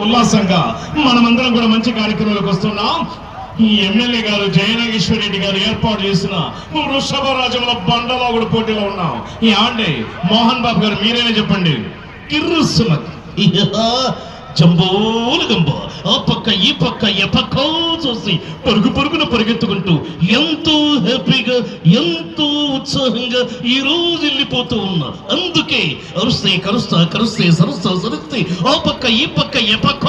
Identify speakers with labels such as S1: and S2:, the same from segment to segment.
S1: ఉల్లాసంగా మనమందరం కూడా మంచి కార్యక్రమాలకు వస్తున్నాం. ఈ ఎమ్మెల్యే గారు జయనాగేశ్వర రెడ్డి గారు ఏర్పాటు చేసిన వృషభ రాజముల బండలాగుడు పోటీలో ఉన్నాం. ఈ ఆండే మోహన్ బాబు గారు మీరేనే చెప్పండి. కిర్రుసుమతి. జంబోలు గంబ. ఆ పక్క ఈ పక్క ఏ పక్క చూసి పరుగు పరుగున పరిగెత్తుకుంటూ ఎంతో హ్యాపీగా ఎంతో ఉత్సాహంగా ఈ రోజు వెళ్ళిపోతూ ఉన్నా. అందుకే అరుస్తే కరుస్తా కరుస్తే సరుస్తా సరుస్తే ఆ పక్క ఈ పక్క ఏ పక్క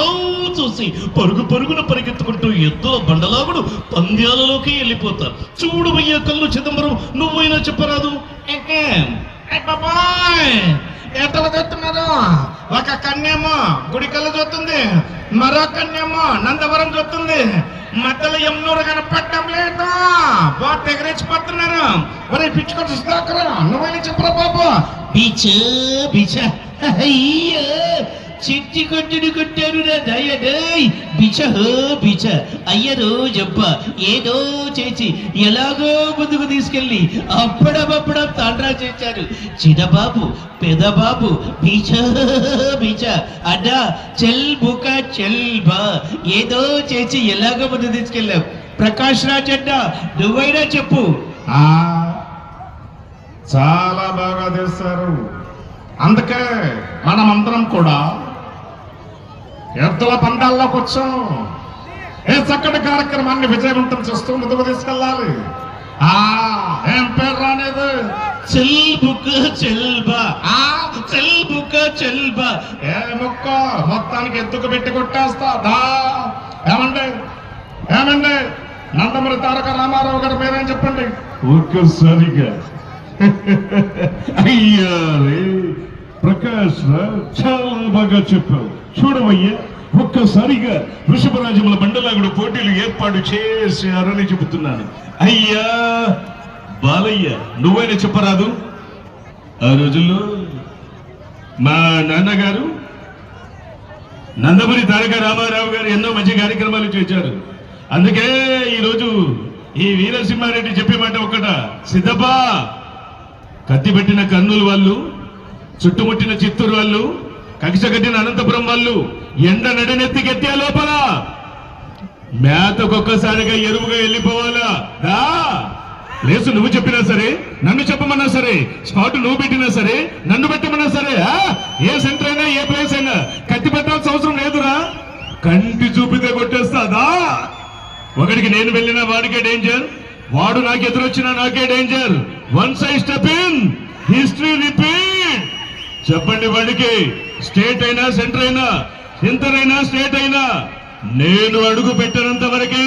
S1: చూసి పరుగు పరుగున పరిగెత్తుకుంటూ ఎద్దుల బండలాగుడు పంద్యాలలోకి వెళ్ళిపోతా. చూడు కళ్ళు చిదంబరం నువ్వైనా చెప్పరాదు. బాబాయ్. ఎట్టలు చూస్తున్నారు? ఒక కన్యేమో గుడి చూస్తుంది. మరో కన్యేమో నందవరం చూస్తుంది. మధ్యలో ఎమ్నూరు కనపడటం లేదు? బాగా ఎగరేసిపోతున్నారు ఒరే పిచ్చుకొని సుధాకర్ నువ్వైనా చెప్పరా బాబు. Beach beach. అయ్యో చిట్టి కొట్టుడు కొట్టారు నా దయడేయ్ బిచ హో బిచ అయ్యరో జబ్బ. ఏదో చేసి ఎలాగో ముందుకు తీసుకెళ్ళి అప్పుడప్పుడు తండ్రా చేశారు చిన్నబాబు పెదబాబు బీచ బీచ అడ్డా చెల్ బుక చెల్ బా. ఏదో చేసి ఎలాగో ముందు తీసుకెళ్ళావు. ప్రకాష్ రాజ్ అడ్డా నువ్వైనా చెప్పు.
S2: చాలా బాగా చేస్తారు అందుకే మనమందరం కూడా ఎద్దుల పందాల్లోకి వచ్చాం ఏ చక్కటి కార్యక్రమాన్ని విజయవంతం చేస్తూ ముందుకు తీసుకెళ్ళాలి. ఆ ఏం పేరు రానేది?
S1: చెల్ బుక చెల్ బా ఆ చెల్ బుక చెల్ బా
S2: ఏ ముక్క మొత్తానికి ఎత్తుకు పెట్టి కొట్టేస్తా. దా. ఏమండి? ఏమండి? నందమూరి తారక రామారావు గారు మీరేం చెప్పండి?
S3: ఒక్కసారిగా. అయ్యారే ప్రకాష్ రావ్ చాలా చెప్పావు. చూడవయ్యా ఒక్కసారిగా వృషభరాజముల బండలాగుడు పోటీలు ఏర్పాటు చేశారని చెబుతున్నాను. అయ్యా బాలయ్య నువ్వైనా చెప్పరాదు? ఆ రోజుల్లో మా నాన్నగారు నందమూరి తారక రామారావు గారు ఎన్నో మంచి కార్యక్రమాలు చేశారు. అందుకే ఈరోజు ఈ వీరసింహారెడ్డి చెప్పే మాట ఒక్కట సిద్ధపా కత్తి పెట్టిన కర్నూలు వాళ్ళు చుట్టుముట్టిన చిత్తూరు వాళ్ళు కక్ష కట్టిన అనంతపురం వాళ్ళు ఎండ నడినెత్తి గెత్తే లోపల. మేతకొక్కసారిగా ఎరువుగా వెళ్ళిపోవాలా? దా లేసు నువ్వు చెప్పినా సరే నన్ను చెప్పమన్నా సరే స్పాట్ నువ్వు పెట్టినా సరే నన్ను పెట్టమన్నా సరే ఆ? ఏ సెంటర్ అయినా ఏ ప్లేస్ అయినా కత్తి పెట్టాల్సిన అవసరం లేదురా? కంటి చూపితే కొట్టేస్తాదా? ఒకడికి నేను వెళ్ళినా వాడికే డేంజర్ వాడు నాకు ఎదురొచ్చినా నాకే danger. One side step in చెప్పండి వాడికి. స్టేట్ అయినా సెంటర్ అయినా సెంటర్ అయినా స్టేట్ అయినా నేను అడుగు పెట్టినంత వరకే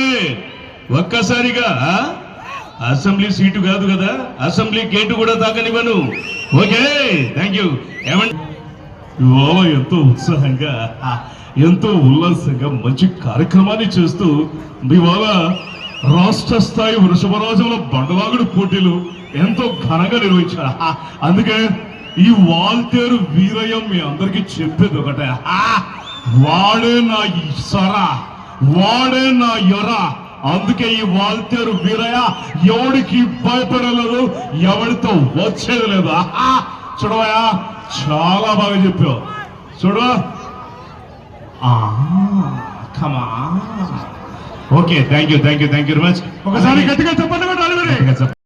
S3: ఒక్కసారిగా ఆ? అసెంబ్లీ సీటు కాదు కదా అసెంబ్లీ గేటు కూడా తాకనివ్వను. ఓకే థ్యాంక్ యూ ఏమంటే ఎంతో ఉత్సాహంగా ఎంతో ఉల్లాసంగా మంచి కార్యక్రమాన్ని చేస్తూ ఇవాళ రాష్ట్ర స్థాయి వృషభరాజుల బండవాగుడు పోటీలు ఎంతో ఘనంగా నిర్వహించారు. అందుకే ఈ వాల్తేరు వీరయ్య మీ అందరికీ చెప్పేది ఒకటే. వాడే నా సొర వాడే నా యొర అందుకే ఈ వాల్తేరు వీరయ్య ఎవడికి భయపడలేదు ఎవడితో వచ్చేది లేదు. ఆహా! చూడవయ్యా చాలా బాగా చెప్పావు. చూడు. కమా okay thank you thank you thank you very much
S2: ఒకసారి.
S3: గట్టిగా చెప్పండి